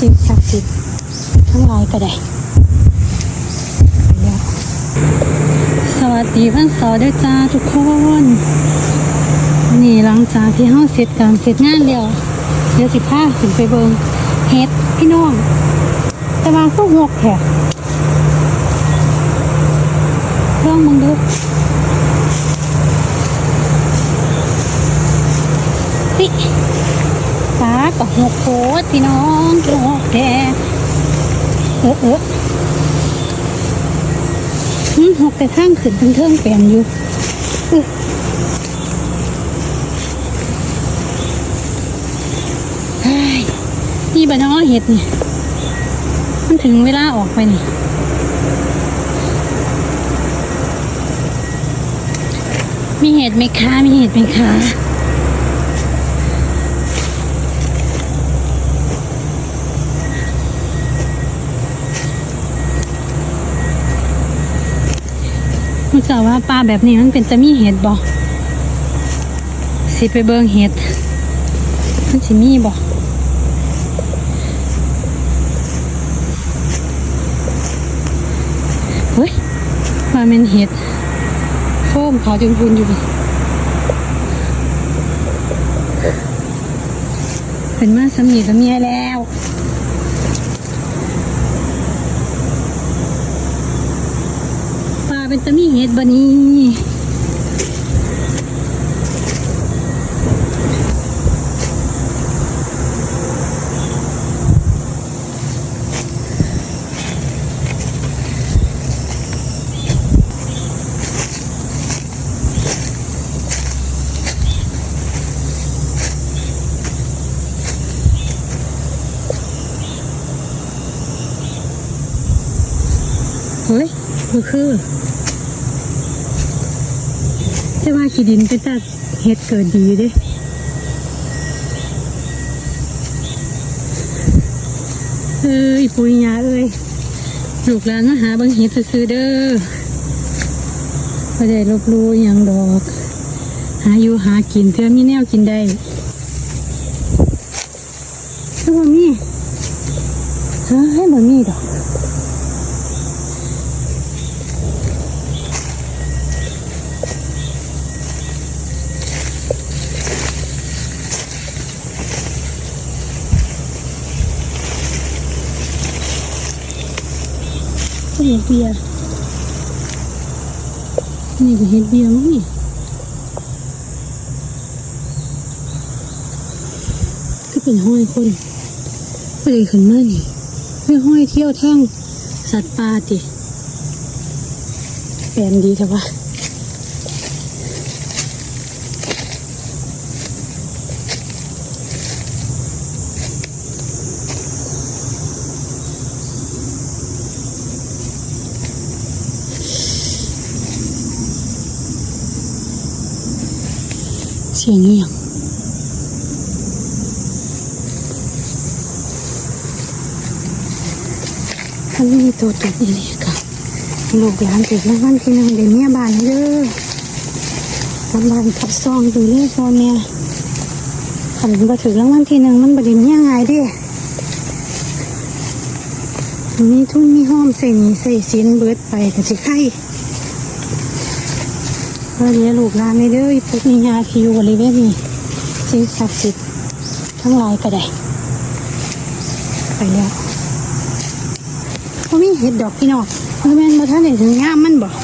สิ่งศักดิ์สิทธิ์ทั้งหลายก็ได้สวัสดีวันเสาร์ด้วยจ้าทุกคนนี่หลังจากที่เฮาเสร็จการเสร็จงานแล้วเดี๋ยวสิพาขึ้นไปเบิงเฮ็ดพี่น้องแต่ว่าก็หกแถบลองมึงดูปิ ปากับหกโคตรพี่น้องหกแถบเออเออหืมหกแต่ข้างขึ้นเทิงแปนอยู่เฮ้ยนี่บะน้อเห็ดนี่ มันถึงเวลาออกไปนี่มีเหตุไหมคะ มีเหตุไหมคะ มันจะว่าปลาแบบนี้มันเป็นจะมีเห็ดบ่สิไปเบิงเห็ดมันสิมีบ่เฮ้ยมาเป็นเห็ดโฟมขาวจนพูนอยู่เป็นมาสมีกับเมีแล้ว ปลา เป็นตะมีเห็ดบะนี้เฮ้ยมันคือ แต่ว่าขี้ดินเป็นตาเห็ดเกิดดีเด้เอ้ยปุยยาเอ้ยลูกหลานมาหาบางเห็ดซื้อๆเด้อไม่ได้ลบลู่อย่างดอก หาอยู่หากินเพื่อมีแนวกินได้ถ้าบ่มีหาให้บ่มีดอก เห็ดเบียร์นี่ก็เห็ดเบียร์มั้งนี่ก็เป็นห้อยคนก็เลยขึ้นมานี่ไม่ห้อยเที่ยวแท่งสัตว์ปลาติแปลนดีแต่ว่า เสียงอหย่างมันมีตัวตุกอีเลยค่ะลูกหลานติดรางวัลที่หนึ่งเดี๋ยวเมียบานเด้อรางวัลทับซองดูเลขพ่อแม่ขันมาถึงรางวัลที่หนึ่งมันบไดีเมียง่ายเดิมีทุนมีห้อมใส่นีใส่สินเบิดไปกับสิไข่ พื่อเลี้ยงลูกหลานในเด้ออีพุทธนิยาคิวบริเวณนี้สิ่งศักดิ์สิทธิ์ทั้งหลายก็ได้ไปแล้วเขามีเห็ดดอกพี่น้องเพราะแม่นบ่ท่านได้ถึงงามมันบอก